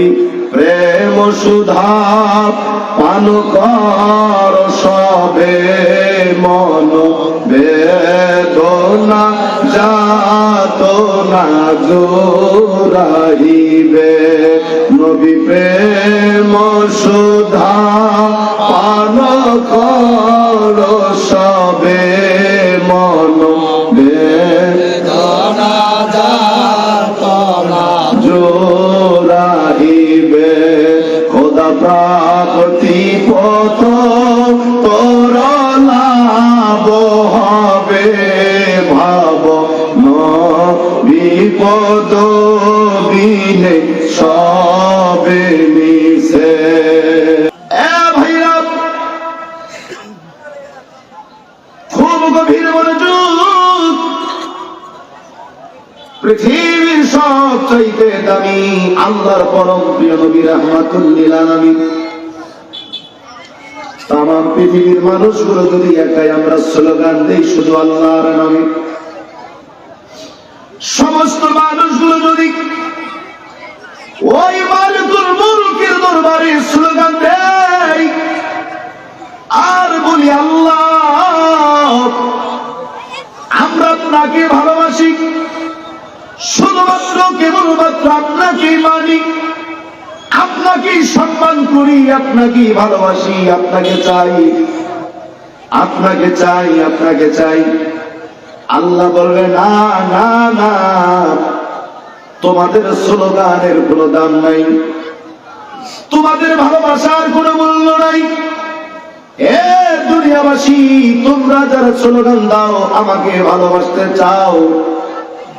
নবী প্রেম সুধা পান কর সবে মন। বেদনা যাত না জোরাইবে নবী প্রেম সুধা পান কর সবে প্রাপতি পথ তোর হবে, ভাব বিপদ বিনে সবে মিশে। খুব গভীর পৃথিবীর সব চাইতে দামি, আল্লাহর পরম প্রিয় নবী রহমাতুল্লিল আলামিন। তাম পৃথিবীর মানুষগুলো যদি একাই আমরা স্লোগান দিই, শুধু আল্লাহর নামে। সমস্ত মানুষগুলো যদি ওই মালিকুল মুলকের দরবারে আপনাকে সম্মান করি আপনাকে ভালোবাসি, আপনাকে চাই। আপনাকে চাই আপনাকে চাই। আল্লাহ বলবে, না না না, তোমাদের স্লোগানের কোনো দাম নাই। তোমাদের ভালোবাসার কোনো মূল্য নাই। এ দুনিয়াবাসী, তোমরা যারা স্লোগান দাও, আমাকে ভালোবাসতে চাও।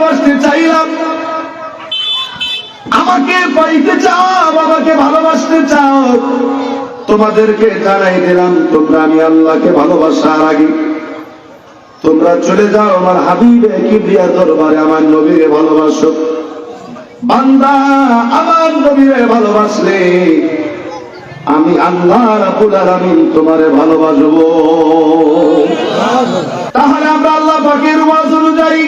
ভালোবাসতে চাইলাম। আমাকে পাইতে চাও আমাকে ভালোবাসতে চাও। তোমাদেরকে জানাই দিলাম, তোমরা আমি আল্লাহকে ভালোবাসার আগে। তোমরা চলে যাও আমার হাবিবে কিবরিয়া দরবারে, আমার নবীরে ভালোবাসো। বান্দা, আমার নবীরে ভালোবাসলে আমি আল্লাহ রাব্বুল আলামিন তোমারে ভালোবাসবো। তাহলে আমরা আল্লাহ পাকের ওয়াজ অনুযায়ী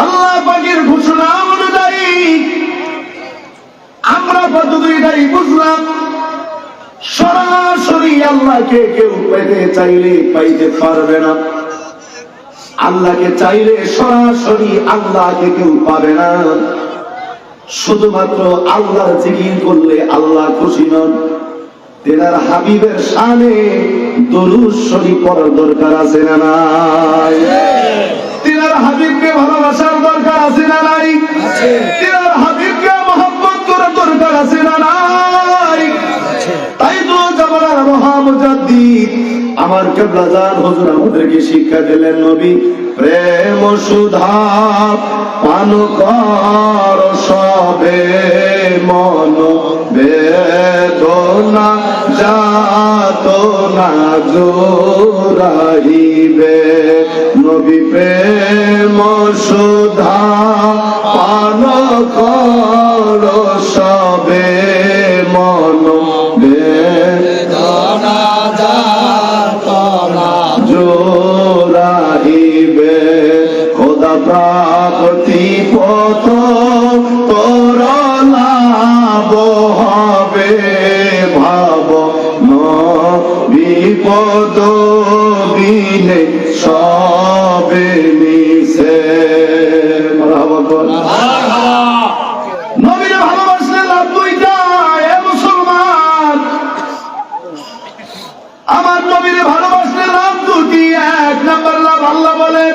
আল্লাহ পাকের ঘোষণা অনুযায়ী আমরা এটাই বুঝলাম, সরাসরি আল্লাহকে কেউ পেতে চাইলে পাইতে পারবে না। আল্লাহকে চাইলে সরাসরি আল্লাহকে কেউ পাবে না। শুধুমাত্র আল্লাহর জিকির করলে আল্লাহ খুশি নন। তেনার হাবিবের শানে দরুদ শরীফ পড়ার দরকার আছে না নাই? হাবিবকে ভালোবাসার দরকার আছে না নাই? তেনার হাবিবকে মহব্বত করার দরকার আছে না নাই? তাই তো জামানার মহামুজাদ্দিদ আমার কেবলাজান হুজুর আমাদেরকে শিক্ষা দিলেন নবী প্রেম সুধা পান কর সবে মন বেদনা যাত না জোরাইবে। নবী প্রেম সুধা পান কর সবে মন জোরাইবে খোদা প্রাপতি পথ তোর ভাব বিপদ বিনে সবে দিছে মারহাবা বল নবীরে আমার নবীরে ভালোবাসলে লাভ দুটি এক নাম্বার লাভ আল্লাহ বলে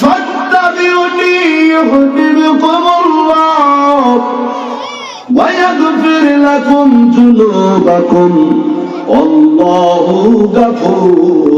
সত্যাবিউনি ইউহিবকুমুল্লাহ গাফুর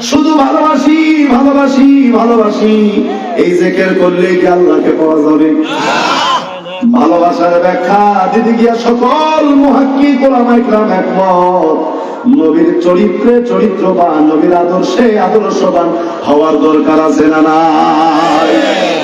শুধু ভালোবাসি ভালোবাসি ভালোবাসি। এই জেকের করলে কি আল্লাহকে পাওয়া যাবে? ভালোবাসার ব্যাখ্যা দিদি গিয়া সকল মহাক্কি কোরআন ইকরাম একমত। নবীর চরিত্রে চরিত্রবান, নবীর আদর্শে আদর্শবান হওয়ার দরকার আছে না নাই?